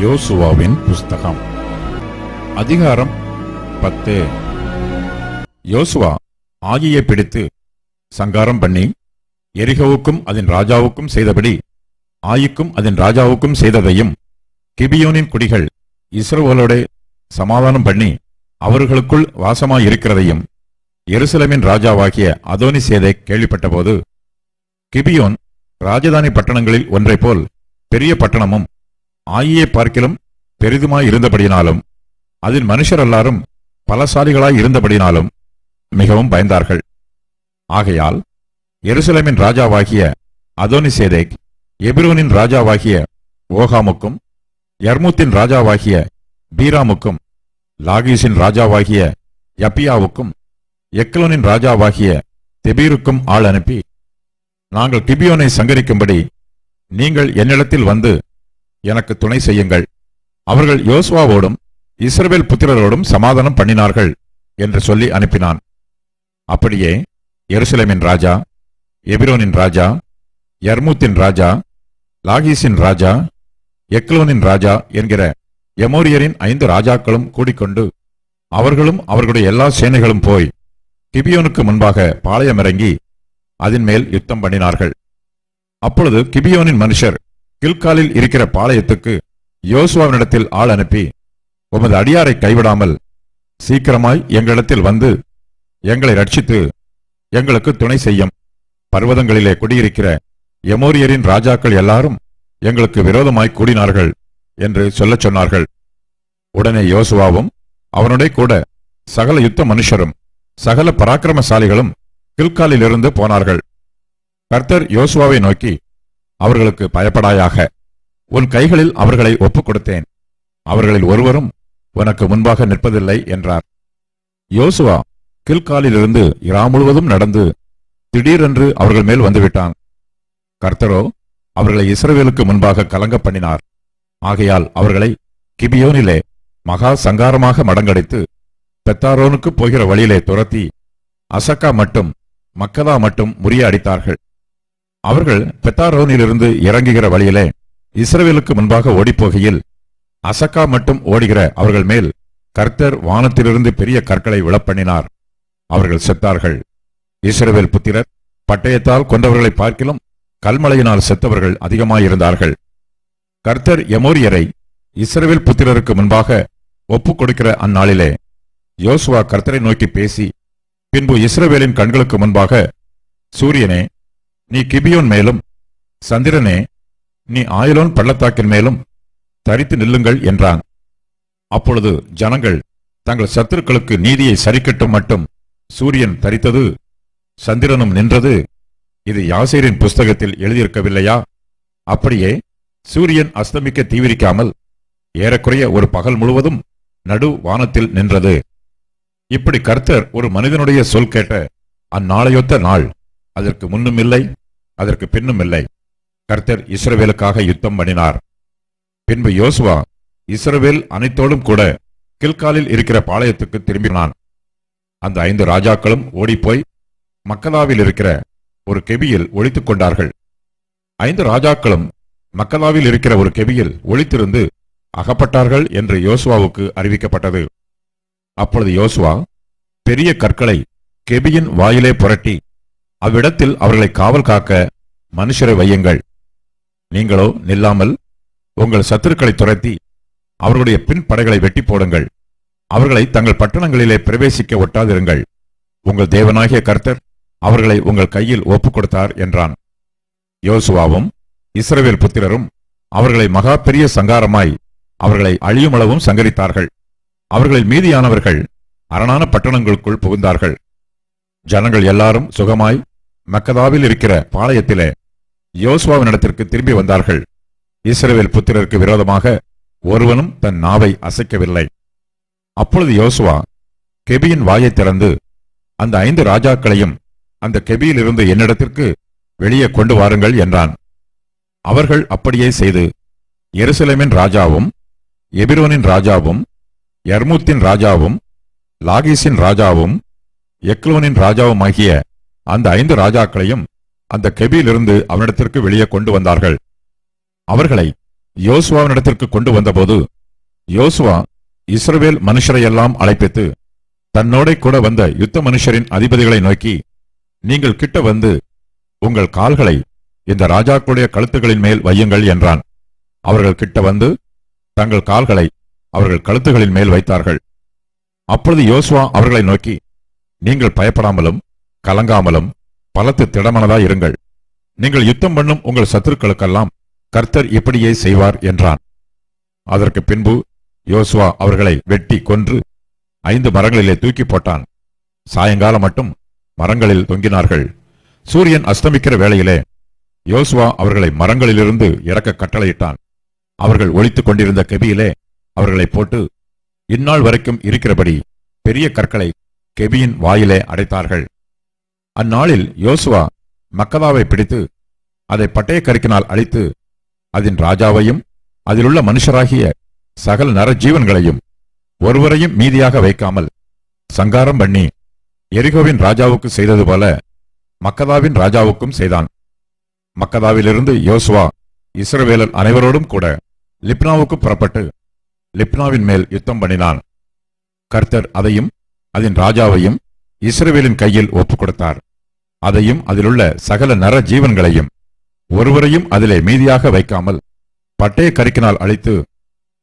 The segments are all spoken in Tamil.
யோசுவாவின் புஸ்தகம். அதிகாரம் பத்து. யோசுவா ஆகியை பிடித்து சங்காரம் பண்ணி எரிகோவுக்கும் அதன் ராஜாவுக்கும் செய்தபடி ஆயிக்கும் அதன் ராஜாவுக்கும் செய்ததையும் கிபியோனின் குடிகள் இஸ்ரோவலோட சமாதானம் பண்ணி அவர்களுக்குள் வாசமாயிருக்கிறதையும் எருசலமின் ராஜாவாகிய அதோனி சேதை கேள்விப்பட்டபோது கிபியோன் ராஜதானி பட்டணங்களில் ஒன்றைப் போல் பெரிய பட்டணமும் ஆயியை பார்க்கிலும் பெரிதுமாய் இருந்தபடியினாலும் அதில் மனுஷர் எல்லாரும் பலசாலிகளாய் இருந்தபடினாலும் மிகவும் பயந்தார்கள். ஆகையால் எருசலேமின் ராஜாவாகிய அதோனி சேதேக் எபிரோனின் ராஜாவாகிய ஓகாமுக்கும் யர்மூத்தின் ராஜாவாகிய பீராமுக்கும் லாகீஸின் ராஜாவாகிய யப்பியாவுக்கும் எக்லோனின் ராஜாவாகிய தெபீருக்கும் ஆள் அனுப்பி நாங்கள் கிபியோனை சங்கரிக்கும்படி நீங்கள் என்னிடத்தில் வந்து எனக்கு துணை செய்யுங்கள். அவர்கள் யோசுவாவோடும் இஸ்ரவேல் புத்திரரோடும் சமாதானம் பண்ணினார்கள் என்று சொல்லி அனுப்பினான். அப்படியே எருசலேமின் ராஜா எபிரோனின் ராஜா யர்மூத்தின் ராஜா லாகீஸின் ராஜா எக்லோனின் ராஜா என்கிற எமோரியரின் ஐந்து ராஜாக்களும் கூடிக்கொண்டு அவர்களும் அவர்களுடைய எல்லா சேனைகளும் போய் கிபியோனுக்கு முன்பாக பாளையமிறங்கி அதன் மேல் யுத்தம் பண்ணினார்கள். அப்பொழுது கிபியோனின் மனுஷர் கில்காலில் இருக்கிற பாளையத்துக்கு யோசுவாவினிடத்தில் ஆள் அனுப்பி உமது அடியாரை கைவிடாமல் சீக்கிரமாய் எங்களிடத்தில் வந்து எங்களை ரட்சித்து எங்களுக்கு துணை செய்யும் பர்வதங்களிலே குடியிருக்கிற எமோரியரின் ராஜாக்கள் எல்லாரும் எங்களுக்கு விரோதமாய் கூடினார்கள் என்று சொல்லச் சொன்னார்கள். உடனே யோசுவாவும் அவனுடைய கூட சகல யுத்த மனுஷரும் சகல பராக்கிரமசாலிகளும் கில்காலிலிருந்து போனார்கள். கர்த்தர் யோசுவாவை நோக்கி அவர்களுக்கு பயப்படாயாக உன் கைகளில் அவர்களை ஒப்புக் கொடுத்தேன் அவர்களில் ஒருவரும் உனக்கு முன்பாக நிற்பதில்லை என்றார். யோசுவா கில்காலிலிருந்து இரா முழுவதும் நடந்து திடீரென்று அவர்கள் மேல் வந்துவிட்டான். கர்த்தரோ அவர்களை இஸ்ரவேலுக்கு முன்பாக கலங்க பண்ணினார். ஆகையால் அவர்களை கிபியோனிலே மகா சங்காரமாக மடங்கடித்து பெத்தாரோனுக்கு போகிற வழியிலே துரத்தி அசக்கா மட்டும் மக்கதா மட்டும் முறியடித்தார்கள் அவர்கள் பெத்தாரோனிலிருந்து இறங்குகிற வழியிலே இஸ்ரவேலுக்கு முன்பாக ஓடிப்போகையில் அசக்கா மட்டும் ஓடுகிற அவர்கள் மேல் கர்த்தர் வானத்திலிருந்து பெரிய கற்களை விழப்பண்ணினார். அவர்கள் செத்தார்கள். இஸ்ரவேல் புத்திரர் பட்டயத்தால் கொண்டவர்களை பார்க்கிலும் கல்மலையினால் செத்தவர்கள் அதிகமாயிருந்தார்கள். கர்த்தர் எமோரியரை இஸ்ரவேல் புத்திரருக்கு முன்பாக ஒப்புக் கொடுக்கிற அந்நாளிலே யோசுவா கர்த்தரை நோக்கி பேசி பின்பு இஸ்ரவேலின் கண்களுக்கு முன்பாக சூரியனே நீ கிபியோன் மேலும் சந்திரனே நீ ஆயலோன் பள்ளத்தாக்கின் மேலும் தரித்து நில்லுங்கள் என்றான். அப்பொழுது ஜனங்கள் தங்கள் சத்துருக்களுக்கு நீதியை சரிக்கட்டும் மட்டும் சூரியன் தரித்தது சந்திரனும் நின்றது இது யாசீரின் புஸ்தகத்தில் எழுதியிருக்கவில்லையா? அப்படியே சூரியன் அஸ்தமிக்க தீவிரிக்காமல் ஏறக்குறைய ஒரு பகல் முழுவதும் நடு வானத்தில் நின்றது. இப்படி கர்த்தர் ஒரு மனிதனுடைய சொல் கேட்ட அந்நாளையொத்த நாள் அதற்கு முன்னும் இல்லை அதற்கு பின்னும் இல்லை. கர்த்தர் இஸ்ரவேலுக்காக யுத்தம் பண்ணினார். பின்பு யோசுவா இஸ்ரவேல் அனைத்தோடும் கூட கில்காலில் இருக்கிற பாளையத்துக்கு திரும்பினான். அந்த ஐந்து ராஜாக்களும் ஓடிப்போய் மக்களாவில் இருக்கிற ஒரு கெபியில் ஒளித்துக் கொண்டார்கள். ஐந்து ராஜாக்களும் மக்களாவில் இருக்கிற ஒரு கெபியில் ஒளித்திருந்து அகப்பட்டார்கள் என்று யோசுவாவுக்கு அறிவிக்கப்பட்டது. அப்பொழுது யோசுவா பெரிய கற்களை கெபியின் வாயிலே புரட்டி அவ்விடத்தில் அவர்களை காவல் காக்க மனுஷரை வையுங்கள். நீங்களோ நில்லாமல் உங்கள் சத்துருக்களை துரத்தி அவர்களுடைய பின்படைகளை வெட்டி போடுங்கள். அவர்களை தங்கள் பட்டணங்களிலே பிரவேசிக்க ஒட்டாதிருங்கள். உங்கள் தேவனாகிய கர்த்தர் அவர்களை உங்கள் கையில் ஒப்புக் கொடுத்தார் என்றான். யோசுவாவும் இஸ்ரவேல் புத்திரரும் அவர்களை மகா பெரிய சங்காரமாய் அவர்களை அழியுமளவும் சங்கரித்தார்கள். அவர்களில் மீதியானவர்கள் அரணான பட்டணங்களுக்குள் புகுந்தார்கள். ஜனங்கள் எல்லாரும் சுகமாய் மக்கதாவில் இருக்கிற பாளையத்திலே யோசுவாவினிடத்திற்கு திரும்பி வந்தார்கள். இஸ்ரவேல் புத்திரருக்கு விரோதமாக ஒருவனும் தன் நாவை அசைக்கவில்லை. அப்பொழுது யோசுவா கெபியின் வாயைத் திறந்து அந்த ஐந்து ராஜாக்களையும் அந்த கெபியிலிருந்து என்னிடத்திற்கு வெளியே கொண்டு வாருங்கள் என்றான். அவர்கள் அப்படியே செய்து எருசலேமின் ராஜாவும் எபிரோனின் ராஜாவும் எர்மூத்தின் ராஜாவும் லாகிஸின் ராஜாவும் எக்லோனின் ராஜாவுமாகிய அந்த ஐந்து ராஜாக்களையும் அந்த கெபியிலிருந்து அவனிடத்திற்கு வெளியே கொண்டு வந்தார்கள். அவர்களை யோசுவாவினிடத்திற்கு கொண்டு வந்தபோது யோசுவா இஸ்ரவேல் மனுஷரையெல்லாம் அழைப்பித்து தன்னோடே கூட வந்த யுத்த மனுஷரின் அதிபதிகளை நோக்கி நீங்கள் கிட்ட வந்து உங்கள் கால்களை இந்த ராஜாக்களுடைய கழுத்துகளின் மேல் வையுங்கள் என்றான். அவர்கள் கிட்ட வந்து தங்கள் கால்களை அவர்கள் கழுத்துகளின் மேல் வைத்தார்கள். அப்பொழுது யோசுவா அவர்களை நோக்கி நீங்கள் பயப்படாமலும் கலங்காமலும் பலத்து திடமனதாய் இருங்கள். நீங்கள் யுத்தம் பண்ணும் உங்கள் சத்துருக்களுக்கெல்லாம் கர்த்தர் இப்படியே செய்வார் என்றான். அதற்கு பின்பு யோசுவா அவர்களை வெட்டி கொன்று ஐந்து மரங்களிலே தூக்கி போட்டான். சாயங்காலம் மட்டும் மரங்களில் தொங்கினார்கள். சூரியன் அஸ்தமிக்கிற வேளையிலே யோசுவா அவர்களை மரங்களிலிருந்து இறக்க கட்டளையிட்டான். அவர்கள் ஒளித்துக் கொண்டிருந்த கெபியிலே அவர்களை போட்டு இந்நாள் வரைக்கும் இருக்கிறபடி பெரிய கற்களை கெபியின் வாயிலே அடைத்தார்கள். அந்நாளில் யோசுவா மக்கதாவை பிடித்து அதை பட்டய கருக்கினால் அழித்து அதன் ராஜாவையும் அதிலுள்ள மனுஷராகிய சகல நரஜீவன்களையும் ஒருவரையும் மீதியாக வைக்காமல் சங்காரம் பண்ணி எரிகோவின் ராஜாவுக்கு செய்தது போல மக்கதாவின் ராஜாவுக்கும் செய்தான். மக்கதாவிலிருந்து யோசுவா இஸ்ரவேலர் அனைவரோடும் கூட லிப்னாவுக்கு புறப்பட்டு லிப்னாவின் மேல் யுத்தம் பண்ணினான். கர்த்தர் அதையும் அதன் ராஜாவையும் இஸ்ரவேலின் கையில் ஒப்புக் கொடுத்தார் அதையும் அதிலுள்ள சகல நர ஜீவன்களையும் ஒருவரையும் அதிலே மீதியாக வைக்காமல் பட்டய கருக்கினால் அழித்து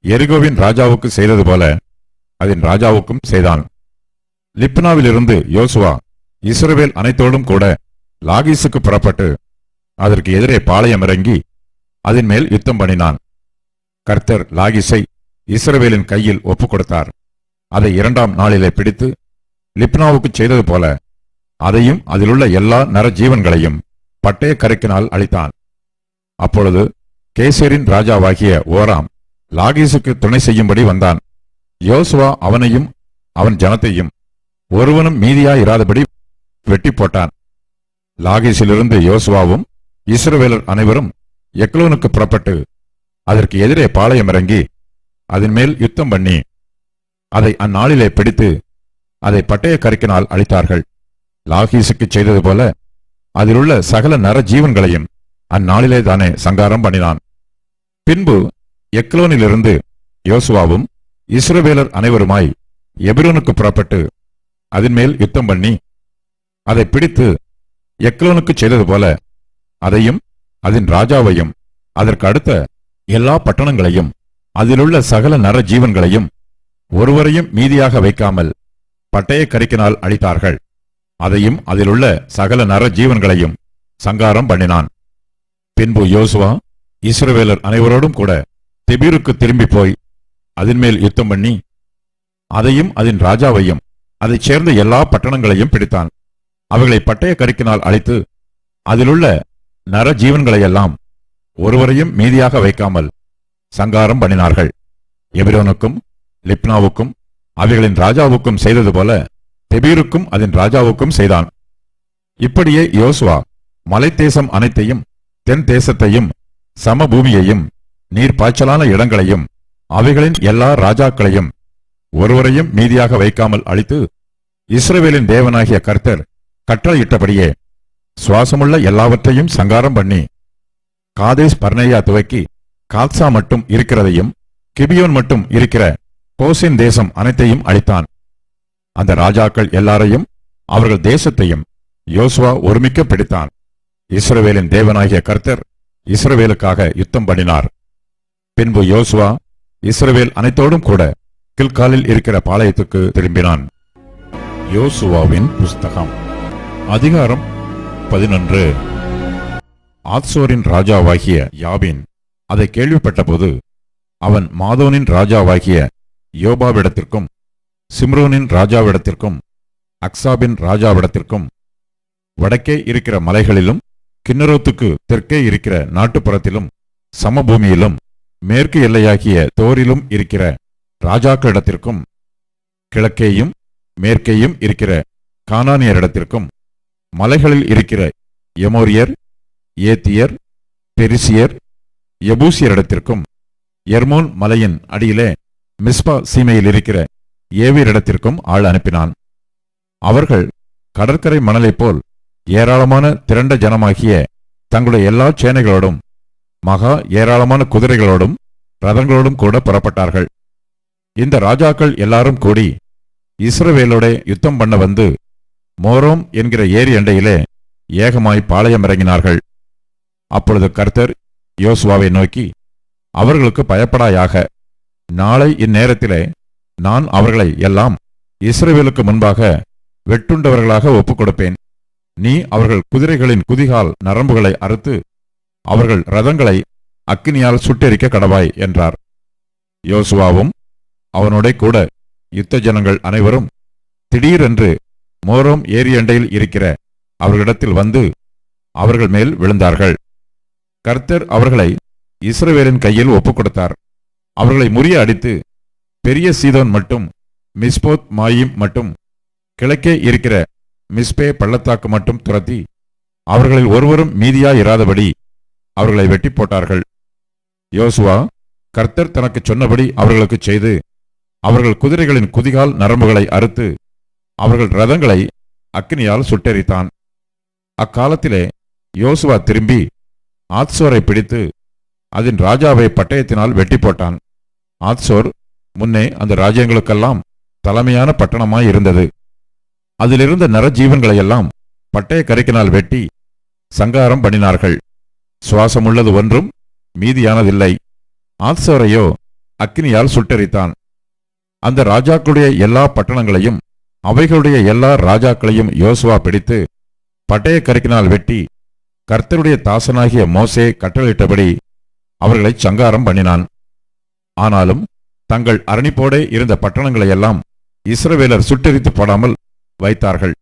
எரிகோவின் ராஜாவுக்கு செய்தது போல அதன் ராஜாவுக்கும் செய்தான். லிப்னாவிலிருந்து யோசுவா இஸ்ரவேல் அனைத்தோடும் கூட லாகீசுக்கு புறப்பட்டு அதற்கு எதிரே பாளையம் இறங்கி அதன் மேல் யுத்தம் பண்ணினான். கர்த்தர் லாகிஸை இஸ்ரவேலின் கையில் ஒப்புக் கொடுத்தார் அதை இரண்டாம் நாளிலே பிடித்து லிப்னாவுக்கு செய்தது போல அதையும் அதிலுள்ள எல்லா நரஜீவன்களையும் பட்டய கருக்கினால் அழித்தான். அப்பொழுது கேசரின் ராஜாவாகிய ஓராம் லாகிஸுக்கு துணை செய்யும்படி வந்தான். யோசுவா அவனையும் அவன் ஜனத்தையும் ஒருவனும் மீதியாயிராதபடி வெட்டி போட்டான். லாகீசிலிருந்து யோசுவாவும் இஸ்ரவேலர் அனைவரும் எக்லோனுக்கு புறப்பட்டு அதற்கு எதிரே பாளையம் இறங்கி அதன் மேல் யுத்தம் பண்ணி அதை அந்நாளிலே பிடித்து அதை பட்டய கருக்கினால் அழித்தார்கள். லாகீசுக்கு செய்தது போல அதிலுள்ள சகல நர ஜீவன்களையும் அந்நாளிலே தானே சங்காரம் பண்ணினான். பின்பு எக்லோனிலிருந்து யோசுவாவும் இஸ்ரவேலர் அனைவருமாய் எபிரோனுக்கு புறப்பட்டு அதன் மேல் யுத்தம் பண்ணி அதை பிடித்து எக்லோனுக்கு செய்தது போல அதையும் அதன் ராஜாவையும் அதற்கு அடுத்த எல்லா பட்டணங்களையும் அதிலுள்ள சகல நர ஜீவன்களையும் ஒருவரையும் மீதியாக வைக்காமல் பட்டய கரிக்கினால் அழித்தார்கள். அதையும் அதிலுள்ள சகல நர ஜீவன்களையும் சங்காரம் பண்ணினான். பின்பு யோசுவா இஸ்ரவேலர் அனைவரோடும் கூட திபீருக்கு திரும்பி போய் அதன் மேல் யுத்தம் பண்ணி அதையும் அதன் ராஜாவையும் அதைச் சேர்ந்த எல்லா பட்டணங்களையும் பிடித்தான். அவைகளை பட்டய கருக்கினால் அழைத்து அதிலுள்ள நர ஜீவன்களையெல்லாம் ஒருவரையும் மீதியாக வைக்காமல் சங்காரம் பண்ணினார்கள். எபிரோனுக்கும் லிப்னாவுக்கும் அவைகளின் ராஜாவுக்கும் செய்தது போல தெபீருக்கும் அதன் ராஜாவுக்கும் செய்தான். இப்படியே யோசுவா மலைத்தேசம் அனைத்தையும் தென் தேசத்தையும் சமபூமியையும் நீர் பாய்ச்சலான இடங்களையும் அவைகளின் எல்லா ராஜாக்களையும் ஒருவரையும் மீதியாக வைக்காமல் அழித்து இஸ்ரவேலின் தேவனாகிய கர்த்தர் கற்றளையிட்டபடியே சுவாசமுள்ள எல்லாவற்றையும் சங்காரம் பண்ணி காதேஸ் பர்னையா துவக்கி கால்சா மட்டும் இருக்கிறதையும் கிபியோன் மட்டும் இருக்கிற கோசின் தேசம் அனைத்தையும் அழித்தான். அந்த ராஜாக்கள் எல்லாரையும் அவர்கள் தேசத்தையும் யோசுவா ஒருமிக்க பிடித்தான். இஸ்ரவேலின் தேவனாகிய கர்த்தர் இஸ்ரவேலுக்காக யுத்தம் பண்ணினார். பின்பு யோசுவா இஸ்ரவேல் அனைத்தோடும் கூட கில்காலில் இருக்கிற பாளையத்துக்கு திரும்பினான். யோசுவாவின் புஸ்தகம். அதிகாரம் பதினொன்று. ஆத்சோரின் ராஜாவாகிய யாபின் அதை கேள்விப்பட்டபோது அவன் மாதோனின் ராஜாவாகிய யோபாவிடத்திற்கும் சிம்ரோனின் ராஜாவிடத்திற்கும் அக்சாபின் ராஜாவிடத்திற்கும் வடக்கே இருக்கிற மலைகளிலும் கிண்ணரோத்துக்கு தெற்கே இருக்கிற நாட்டுப்புறத்திலும் சமபூமியிலும் மேற்கு எல்லையாகிய தோரிலும் இருக்கிற ராஜாக்களிடத்திற்கும் கிழக்கேயும் மேற்கேயும் இருக்கிற கானானியரிடத்திற்கும் மலைகளில் இருக்கிற எமோரியர் ஏத்தியர் பெரிசியர் எபூசியரிடத்திற்கும் எர்மோன் மலையின் அடியிலே மிஸ்பா சீமையில் இருக்கிற ஏவியரிடத்திற்கும் ஆள் அனுப்பினான். அவர்கள் கடற்கரை மணலைப் போல் ஏராளமான திரண்ட ஜனமாகிய தங்களுடைய எல்லா சேனைகளோடும் மகா ஏராளமான குதிரைகளோடும் ரதங்களோடும் கூட புறப்பட்டார்கள். இந்த ராஜாக்கள் எல்லாரும் கூடி இஸ்ரவேலோட யுத்தம் பண்ண வந்து மோரோம் என்கிற ஏரி அண்டையிலே ஏகமாய் பாளையம் இறங்கினார்கள். அப்பொழுது கர்த்தர் யோசுவாவை நோக்கி அவர்களுக்கு பயப்படாயாக நாளை இந்நேரத்திலே நான் அவர்களை எல்லாம் இஸ்ரேவேலுக்கு முன்பாக வெட்டுண்டவர்களாக ஒப்புக் கொடுப்பேன் நீ அவர்கள் குதிரைகளின் குதிகால் நரம்புகளை அறுத்து அவர்கள் ரதங்களை அக்கினியால் சுட்டெரிக்க கடவாய் என்றார். யோசுவாவும் அவனோட கூட யுத்த ஜனங்கள் அனைவரும் திடீரென்று மோரோம் ஏரியண்டையில் இருக்கிற அவர்களிடத்தில் வந்து அவர்கள் மேல் விழுந்தார்கள். கர்த்தர் அவர்களை இஸ்ரவேலின் கையில் ஒப்புக் கொடுத்தார் அவர்களை முறிய அடித்து பெரிய சீதோன் மட்டும் மிஸ்போத் மாயிம் மட்டும் கிழக்கே இருக்கிற மிஸ்பே பள்ளத்தாக்கு மட்டும் துரத்தி அவர்களில் ஒருவரும் மீதியாயிராதபடி அவர்களை வெட்டி போட்டார்கள். யோசுவா கர்த்தர் தனக்கு சொன்னபடி அவர்களுக்கு செய்து அவர்கள் குதிரைகளின் குதிகால் நரம்புகளை அறுத்து அவர்கள் ரதங்களை அக்னியால் சுட்டெரித்தான். அக்காலத்திலே யோசுவா திரும்பி ஆத்சோரை பிடித்து அதன் ராஜாவை பட்டயத்தினால் வெட்டி போட்டான். ஆத்சோர் முன்னே அந்த ராஜ்யங்களுக்கெல்லாம் தலைமையான பட்டணமாய் இருந்தது. அதிலிருந்த நரஜீவன்களையெல்லாம் பட்டயக்கரைக்கினால் வெட்டி சங்காரம் பண்ணினார்கள். சுவாசமுள்ளது ஒன்றும் மீதியானதில்லை. ஆத்சோரையோ அக்னியால் சுட்டெரித்தான். அந்த ராஜாக்களுடைய எல்லா பட்டணங்களையும் அவைகளுடைய எல்லா ராஜாக்களையும் யோசுவா பிடித்து பட்டயக்கருக்கினால் வெட்டி கர்த்தருடைய தாசனாகிய மோசே கட்டளையிட்டபடி அவர்களை சங்காரம் பண்ணினான். ஆனாலும் தங்கள் அரணிப்போடே இருந்த பட்டணங்களையெல்லாம் இஸ்ரவேலர் சுட்டெரித்து போடாமல் வைத்தார்கள்.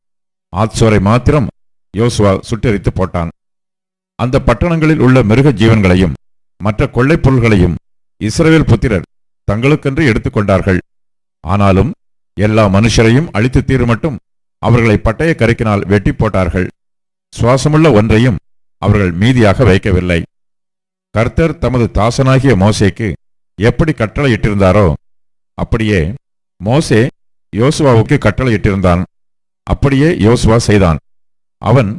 ஆத்சோரை மாத்திரம் யோசுவா சுட்டெரித்து போட்டான். அந்த பட்டணங்களில் உள்ள மிருக ஜீவன்களையும் மற்ற கொள்ளைப் பொருள்களையும் இஸ்ரவேல் புத்திரர் தங்களுக்கென்று எடுத்துக்கொண்டார்கள் ஆனாலும் எல்லா மனுஷரையும் அழித்து தீர் மட்டும் அவர்களை பட்டய கருக்கினால் வெட்டி போட்டார்கள். சுவாசமுள்ள ஒன்றையும் அவர்கள் மீதியாக வைக்கவில்லை. கர்த்தர் தமது தாசனாகிய மோசேக்கு எப்படி கட்டளையிட்டிருந்தாரோ அப்படியே மோசே யோசுவாவுக்கு கட்டளையிட்டிருந்தான். அப்படியே யோசுவா செய்தான். அவன்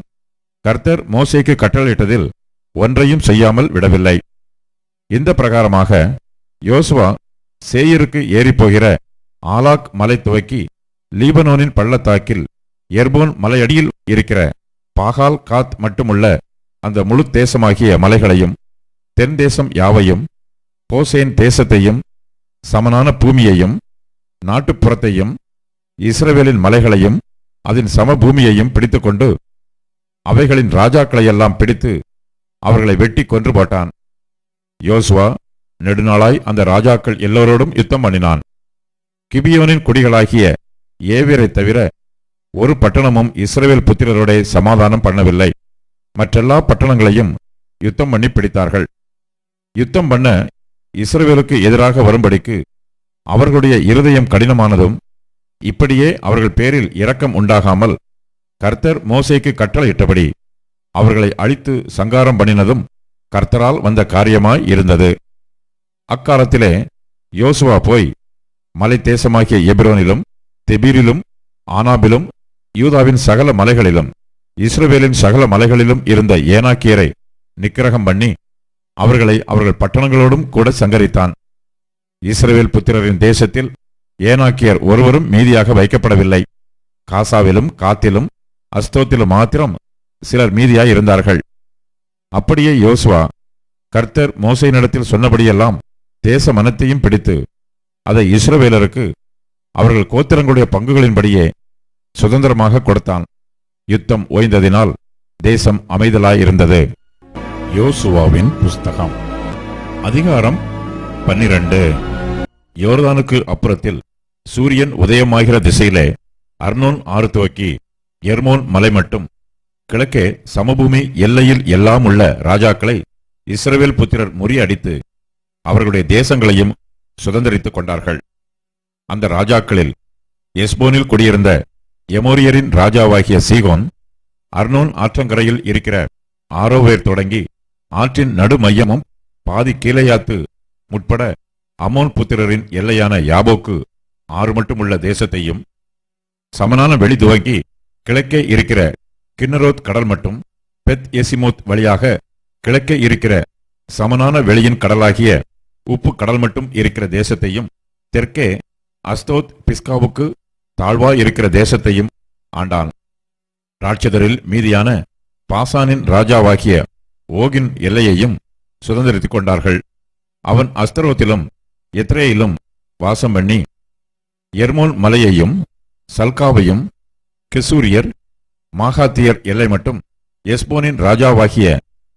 கர்த்தர் மோசேக்கு கட்டளையிட்டதில் ஒன்றையும் செய்யாமல் விடவில்லை. இந்த பிரகாரமாக யோசுவா சேயருக்கு ஏறிப்போகிற ஆலாக் மலை துவக்கி லீபனோனின் பள்ளத்தாக்கில் எர்போன் மலையடியில் இருக்கிற பாகால் காத் மட்டுமுள்ள அந்த முழு தேசமாகிய மலைகளையும் தென் தேசம் யாவையும் போசேன் தேசத்தையும் சமனான பூமியையும் நாட்டுப்புறத்தையும் இஸ்ரவேலின் மலைகளையும் அதன் சமபூமியையும் பிடித்துக்கொண்டு அவைகளின் ராஜாக்களையெல்லாம் பிடித்து அவர்களை வெட்டி கொன்று போட்டான். யோசுவா நெடுநாளாய் அந்த ராஜாக்கள் எல்லோரோடும் யுத்தம் பண்ணினான். கிபியோனின் குடிகளாகிய ஏவியரை தவிர ஒரு பட்டணமும் இஸ்ரேல் புத்திரரோடே சமாதானம் பண்ணவில்லை. மற்றெல்லா பட்டணங்களையும் யுத்தம் பண்ணி பிடித்தார்கள். யுத்தம் பண்ண இஸ்ரேலுக்கு எதிராக வரும்படிக்கு அவர்களுடைய இருதயம் கடினமானதும் இப்படியே அவர்கள் பேரில் இரக்கம் உண்டாகாமல் கர்த்தர் மோசைக்கு கட்டளையிட்டபடி அவர்களை அழித்து சங்காரம் பண்ணினதும் கர்த்தரால் வந்த காரியமாய் இருந்தது. அக்காலத்திலே யோசுவா போய் மலை தேசமாகிய எபிரோனிலும் தெபீரிலும் ஆனாபிலும் யூதாவின் சகல மலைகளிலும் இஸ்ரவேலின் சகல மலைகளிலும் இருந்த ஏனாக்கியரை நிக்கிரகம் பண்ணி அவர்களை அவர்கள் பட்டணங்களோடும் கூட சங்கரித்தான். இஸ்ரவேல் புத்திரரின் தேசத்தில் ஏனாக்கியர் ஒருவரும் மீதியாக வைக்கப்படவில்லை. காசாவிலும் காத்திலும் அஸ்தோத்திலும் மாத்திரம் சிலர் மீதியாய் இருந்தார்கள். அப்படியே யோசுவா கர்த்தர் மோசையினிடத்தில் சொன்னபடியெல்லாம் தேச மனத்தையும் பிடித்து அதை இஸ்ரவேலருக்கு அவர்கள் கோத்திரங்களுடைய பங்குகளின்படியே சுதந்திரமாக கொடுத்தான். யுத்தம் ஓய்ந்ததினால் தேசம் அமைதலாயிருந்தது. யோசுவாவின் புஸ்தகம். அதிகாரம் பன்னிரண்டு. யோர்தானுக்கு அப்புறத்தில் சூரியன் உதயமாகிற திசையிலே அர்னோன் ஆறு துவக்கி எர்மோன் மலை மட்டும். கிழக்கே சமபூமி எல்லையில் எல்லாம் உள்ள ராஜாக்களை இஸ்ரவேல் புத்திரர் முறியடித்து அவர்களுடைய தேசங்களையும் சுதந்திரித்துக் கொண்டார்கள். அந்த ராஜாக்களில் எஸ்போனில் குடியிருந்த எமோரியரின் ராஜாவாகிய சீகோன் அர்னோன் ஆற்றங்கரையில் இருக்கிற ஆரோவேர் தொடங்கி ஆற்றின் நடு மையமும் பாதி கீழையாத்து முற்பட அமோன் புத்திரரின் எல்லையான யாபோக்கு ஆறு மட்டுமுள்ள தேசத்தையும் சமனான வெளி துவங்கி கிழக்கே இருக்கிற கிண்ணரோத் கடல் மட்டும் பெத் எசிமோத் வழியாக கிழக்கே இருக்கிற சமனான வெளியின் கடலாகிய உப்பு கடல் மட்டும் இருக்கிற தேசத்தையும் தெற்கே அஸ்தோத் பிஸ்காவுக்கு தாழ்வாய் இருக்கிற தேசத்தையும் ஆண்டான். ராட்சதரில் மீதியான பாசானின் ராஜாவாகிய ஓகின் எல்லையையும் சுதந்திரித்துக் கொண்டார்கள். அவன் அஸ்தரோத்திலும் எத்ரேயிலும் வாசம் பண்ணி எர்மோன் மலையையும் சல்காவையும் கெசூரியர் மாகாத்தியர் எல்லை மட்டும் எஸ்போனின் ராஜாவாகிய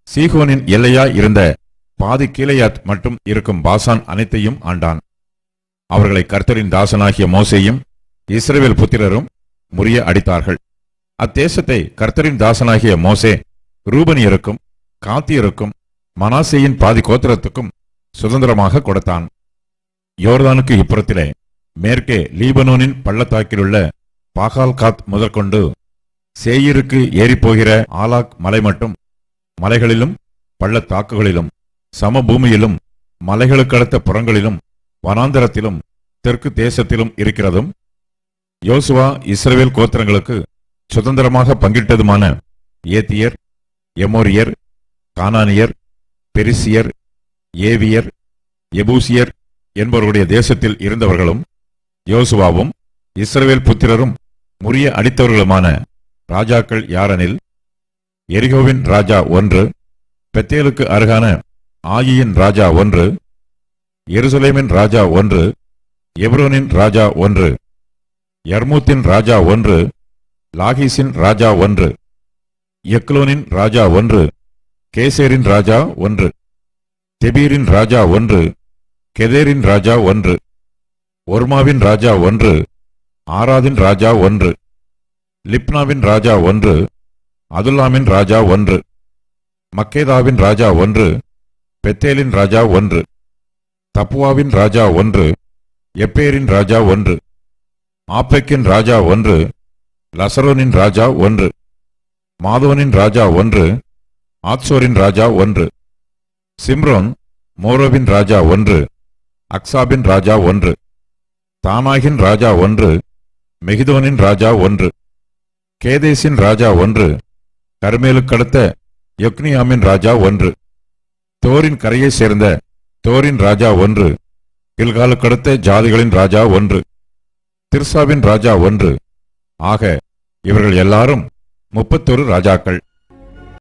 சீகோனின் எல்லையாய் இருந்த பாதி கீழையாத் மட்டும் இருக்கும் பாசான் அனைத்தையும் ஆண்டான். அவர்களை கர்த்தரின் தாசனாகிய மோசேயும் இஸ்ரேவேல் புத்திரரும் முறிய அடித்தார்கள். அத்தேசத்தை கர்த்தரின் தாசனாகிய மோசே ரூபனியருக்கும் காத்தியருக்கும் மனாசேயின் பாதி கோத்திரத்துக்கும் சுதந்திரமாக கொடுத்தான். யோர்தானுக்கு இப்புறத்திலே மேற்கே லீபனோனின் பள்ளத்தாக்கிலுள்ள பாகால்காத் முதற்கொண்டு சேயிருக்கு ஏறிப்போகிற ஆலாக் மலை மட்டும் மலைகளிலும் பள்ளத்தாக்குகளிலும் சமபூமியிலும் மலைகளுக்கடுத்த புறங்களிலும் வனாந்தரத்திலும் தெற்கு தேசத்திலும் இருக்கிறதும் யோசுவா இஸ்ரவேல் கோத்திரங்களுக்கு சுதந்திரமாக பங்கிட்டதுமான ஏத்தியர் எமோரியர் கானானியர் பெரிசியர் ஏவியர் எபூசியர் என்பவருடைய தேசத்தில் இருந்தவர்களும் யோசுவாவும் இஸ்ரவேல் புத்திரரும் முறிய அடித்தவர்களுமான ராஜாக்கள் யாரெனில் எரிகோவின் ராஜா ஒன்று பெத்தேலுக்கு அருகான ஆயியின் ராஜா ஒன்று எருசலேமின் ராஜா ஒன்று எப்ரோனின் ராஜா ஒன்று யர்மூத்தின் ராஜா ஒன்று லாகிஸின் ராஜா ஒன்று எக்லோனின் ராஜா ஒன்று கேசேரின் ராஜா ஒன்று தெபீரின் ராஜா ஒன்று கெதேரின் ராஜா ஒன்று ஒர்மாவின் ராஜா ஒன்று ஆராதின் ராஜா ஒன்று லிப்னாவின் ராஜா ஒன்று அதுல்லாமின் ராஜா ஒன்று மக்கேதாவின் ராஜா ஒன்று பெத்தேலின் ராஜா ஒன்று தப்புவாவின் ராஜா ஒன்று எப்பேரின் ராஜா ஒன்று ஆப்பெக்கின் ராஜா ஒன்று லசரோனின் ராஜா ஒன்று மாதவனின் ராஜா ஒன்று ஆத்சோரின் ராஜா ஒன்று சிம்ரோன் மோரோவின் ராஜா ஒன்று அக்சாபின் ராஜா ஒன்று தானாகின் ராஜா ஒன்று மெகிதோனின் ராஜா ஒன்று கேதேசின் ராஜா ஒன்று கர்மேலுக்கடுத்த யொக்னியாமின் ராஜா ஒன்று தோரின் கரையை சேர்ந்த தோரின் ராஜா ஒன்று கில்காலுக்கடுத்த ஜாதிகளின் ராஜா ஒன்று திர்சாவின் ராஜா ஒன்று. ஆக இவர்கள் எல்லாரும் முப்பத்தொரு ராஜாக்கள்.